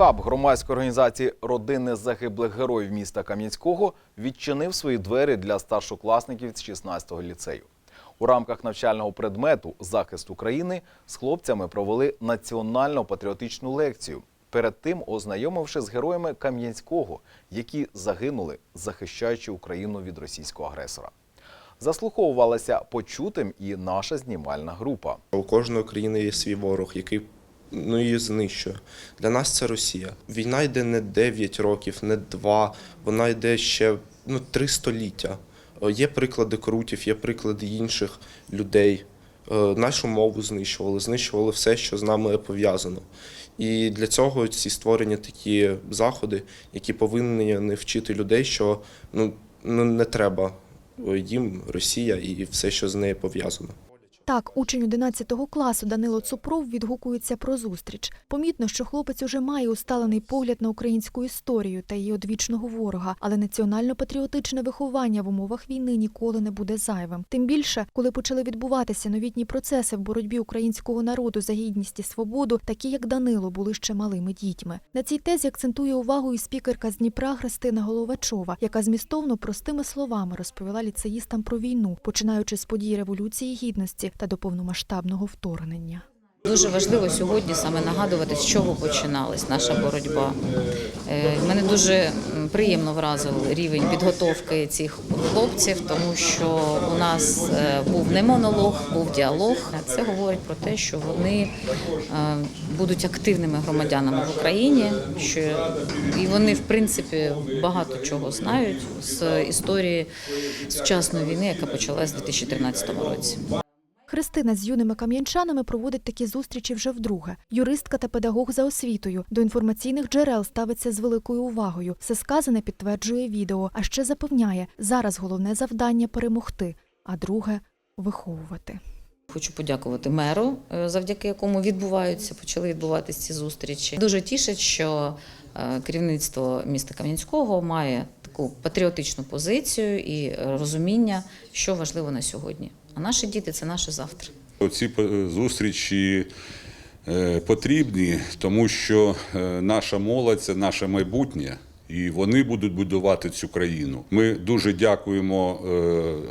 Хаб громадської організації Родини загиблих героїв міста Кам'янського відчинив свої двері для старшокласників з 16-го ліцею. У рамках навчального предмету Захист України з хлопцями провели національно-патріотичну лекцію. Перед тим ознайомивши з героями Кам'янського, які загинули, захищаючи Україну від російського агресора. Заслуховувалася почутим і наша знімальна група. У кожної країни є свій ворог, який ну, її знищує. Для нас це Росія. Війна йде не 9 років, не 2, вона йде ще ну, 3 століття. Е, Є приклади крутів, є приклади інших людей. Е, Нашу мову знищували, знищували все, що з нами пов'язано. І для цього ці створені такі заходи, які повинні не вчити людей, що ну, ну не треба е, їм Росія і все, що з нею пов'язано. Так, учень 11 класу Данило Цупров відгукується про зустріч. Помітно, що хлопець уже має усталений погляд на українську історію та її одвічного ворога, але національно-патріотичне виховання в умовах війни ніколи не буде зайвим. Тим більше, коли почали відбуватися новітні процеси в боротьбі українського народу за гідність і свободу, такі як Данило були ще малими дітьми. На цій тезі акцентує увагу і спікерка з Дніпра Христина Головачова, яка змістовно простими словами розповіла ліцеїстам про війну, починаючи з подій революції гідності та до повномасштабного вторгнення. Дуже важливо сьогодні саме нагадувати, з чого починалась наша боротьба. Е, Мене дуже приємно вразив рівень підготовки цих хлопців, тому що у нас е, був не монолог, був діалог. Це говорить про те, що вони е, будуть активними громадянами в Україні, що і вони, в принципі, багато чого знають з історії сучасної війни, яка почалась у 2013 році. Христина з юними кам'янчанами проводить такі зустрічі вже вдруге. Юристка та педагог за освітою. До інформаційних джерел ставиться з великою увагою. Все сказане підтверджує відео, а ще запевняє, зараз головне завдання перемогти, а друге виховувати. Хочу подякувати меру, е, завдяки якому відбуваються, почали відбуватися ці зустрічі. Дуже тішить, що е, керівництво міста Кам'янського має таку патріотичну позицію і е, розуміння, що важливо на сьогодні. А наші діти це наше завтра. Ці по- зустрічі е, потрібні, тому що е, наша молодь це наше майбутнє. І вони будуть будувати цю країну. Ми дуже дякуємо е,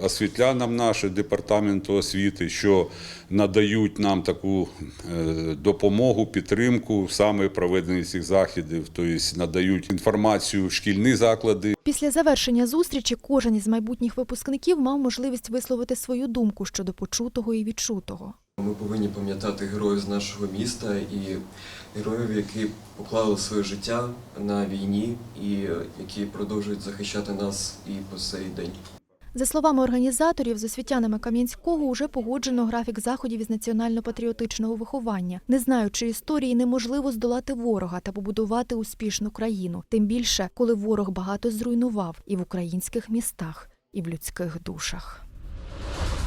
освітлянам нашого департаменту освіти, що надають нам таку е, допомогу, підтримку саме проведення цих заходів, тобто надають інформацію в шкільні заклади. Після завершення зустрічі кожен із майбутніх випускників мав можливість висловити свою думку щодо почутого і відчутого. Ми повинні пам'ятати героїв з нашого міста і героїв, які поклали своє життя на війні і е, які продовжують захищати нас і по сей день. За словами організаторів, з освітянами Кам'янського уже погоджено графік заходів із національно-патріотичного виховання. Не знаючи історії, неможливо здолати ворога та побудувати успішну країну. Тим більше, коли ворог багато зруйнував і в українських містах, і в людських душах.